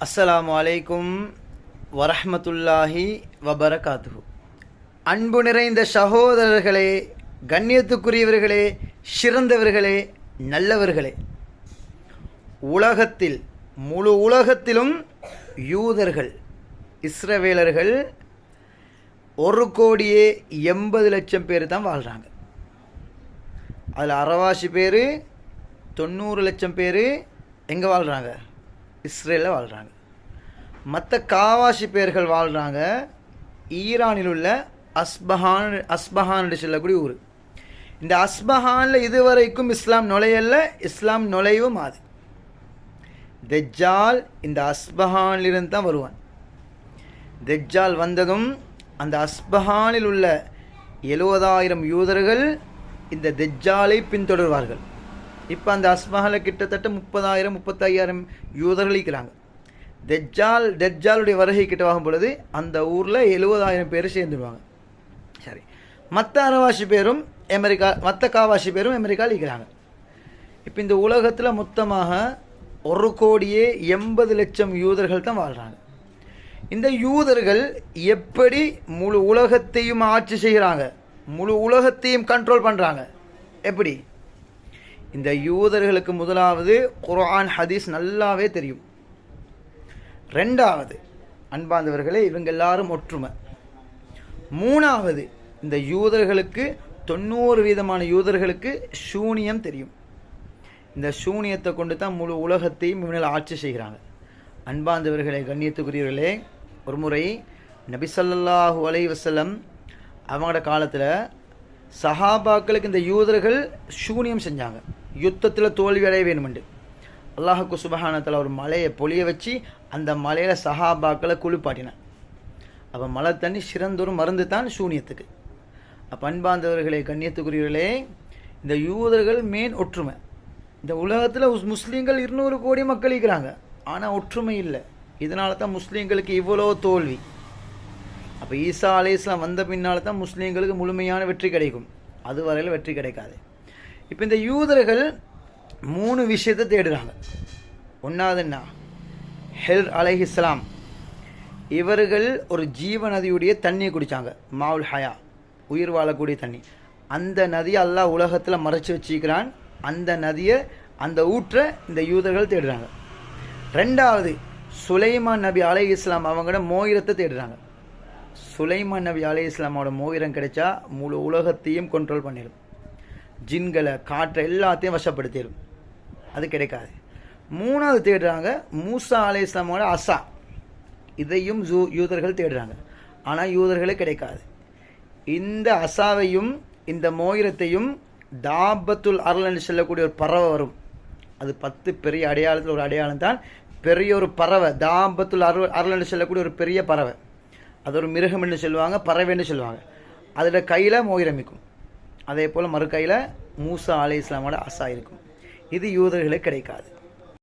அஸ்ஸலாமு அலைக்கும் வரஹமத்துல்லாஹி வபரகாத்து அன்பு நிறைந்த சகோதரர்களே கண்ணியத்துக்குரியவர்களே சிறந்தவர்களே நல்லவர்களே. உலகத்தில் முழு உலகத்திலும் யூதர்கள் இஸ்ரவேலர்கள் ஒரு கோடியே எண்பது லட்சம் பேர் தான் வாழ்கிறாங்க அதில் அறவாசி பேர் தொண்ணூறு லட்சம் பேர் எங்கே வாழ்கிறாங்க இஸ்ரேலில் வாழ்கிறாங்க மற்ற காவாசி பேர்கள் வாழ்கிறாங்க ஈரானில் உள்ள அஸ்பஹான் அஸ்பஹான் சொல்லக்கூடிய ஊர். இந்த அஸ்பஹானில் இதுவரைக்கும் இஸ்லாம் நுழையல்ல இஸ்லாம் நுழைவும் ஆது. தெஜ்ஜால் இந்த அஸ்பஹானிலிருந்து தான் வருவான். தெஜ்ஜால் வந்ததும் அந்த அஸ்பஹானில் உள்ள எழுபதாயிரம் யூதர்கள் இந்த தெஜ்ஜாலை பின்தொடர்வார்கள். இப்போ அந்த அஸ்பஹானில் கிட்டத்தட்ட முப்பதாயிரம் முப்பத்தையாயிரம் யூதர்கள் இருக்கிறாங்க. தெஜ்ஜால் தெஜ்ஜாலுடைய வருகை கிட்டவாகும் பொழுது அந்த ஊரில் எழுபதாயிரம் பேர் சேர்ந்துடுவாங்க சரி. மற்ற அறவாசி பேரும் அமெரிக்கா மற்ற காவாசி பேரும் அமெரிக்காவில் இருக்கிறாங்க. இப்போ இந்த உலகத்தில் மொத்தமாக ஒரு கோடியே எண்பது லட்சம் யூதர்கள் தான் வாழ்கிறாங்க இந்த யூதர்கள் எப்படி முழு உலகத்தையும் ஆட்சி செய்கிறாங்க? முழு உலகத்தையும் கண்ட்ரோல் பண்ணுறாங்க எப்படி? இந்த யூதர்களுக்கு முதலாவது குர்ஆன் ஹதீஸ் நல்லாவே தெரியும். ரெண்டாவது அன்பாந்தவர்களே இவங்க எல்லாரும் ஒற்றுமை. மூணாவது இந்த யூதர்களுக்கு தொண்ணூறு வீதமான யூதர்களுக்கு சூனியம் தெரியும். இந்த சூனியத்தை கொண்டு தான் முழு உலகத்தையும் இவர்கள் ஆட்சி செய்கிறாங்க. அன்பாந்தவர்களே கண்ணியத்துக்குரியவர்களே ஒரு முறை நபி அலை வசலம் அவங்களோட காலத்தில் சஹாபாக்களுக்கு இந்த யூதர்கள் சூனியம் செஞ்சாங்க. யுத்தத்தில் தோல்வி அடைய வேணுமெண்டு. அல்லாஹுக்கு சுபஹானத்தில் ஒரு மலையை பொழிய வச்சு அந்த மலையில் சஹாபாக்களை குளிப்பாட்டினான். அப்போ மழை தண்ணி சிறந்தொரு மருந்து தான் சூனியத்துக்கு. அப்போ அன்பாந்தவர்களே கண்ணியத்துக்குரியவர்களே இந்த யூதர்கள் மேன் ஒற்றுமை. இந்த உலகத்தில் முஸ்லீம்கள் இருநூறு கோடி மக்கள் இருக்கிறாங்க. ஆனால் ஒற்றுமை இல்லை. இதனால தான் முஸ்லீம்களுக்கு இவ்வளோ தோல்வி. அப்போ ஈசா அலைஸ்லாம் வந்த பின்னால் தான் முஸ்லீம்களுக்கு முழுமையான வெற்றி கிடைக்கும். அது வரையில் வெற்றி கிடைக்காது. இப்போ இந்த யூதர்கள் மூணு விஷயத்தை தேடுறாங்க. ஒன்றாவது என்ன? ஹெல் அலைஹிஸ்லாம் இவர்கள் ஒரு ஜீவ நதியுடைய தண்ணியை குடித்தாங்க மாவுல் ஹயா உயிர் வாழக்கூடிய தண்ணி. அந்த நதியை அல்லாஹ் உலகத்தில் மறைச்சி வச்சிக்கிறான் அந்த நதியை அந்த ஊற்றை இந்த யூதர்கள் தேடுறாங்க. ரெண்டாவது சுலைமான் நபி அலை இஸ்லாம் அவங்களோட மோயிரத்தை தேடுறாங்க. சுலைமான் நபி அலை இஸ்லாமோட மோயிரம் கிடைச்சா முழு உலகத்தையும் கண்ட்ரோல் பண்ணிடும். ஜின்களை காற்றை எல்லாத்தையும் வசப்படுத்திடும் அது கிடைக்காது. மூணாவது தேடுறாங்க மூசா அலை இஸ்லாமோட அசா இதையும் ஜூ யூதர்கள் தேடுறாங்க. ஆனால் யூதர்களே கிடைக்காது. இந்த அசாவையும் இந்த மோயிரத்தையும் தாபத்துல் அருள்னு சொல்லக்கூடிய ஒரு பறவை வரும். அது பத்து பெரிய அடையாளத்தில் ஒரு அடையாளம் தான். பெரிய ஒரு பறவை தாபத்துல் அருள் அருள்னு சொல்லக்கூடிய ஒரு பெரிய பறவை. அது ஒரு மிருகம் என்று சொல்லுவாங்க பறவைன்னு சொல்லுவாங்க. அதில் கையில் மோயிரம் அதே போல் மறு கையில் மூசா அலி இஸ்லாமோட அசா இருக்கும். இது யூதர்களுக்கு கிடைக்காது.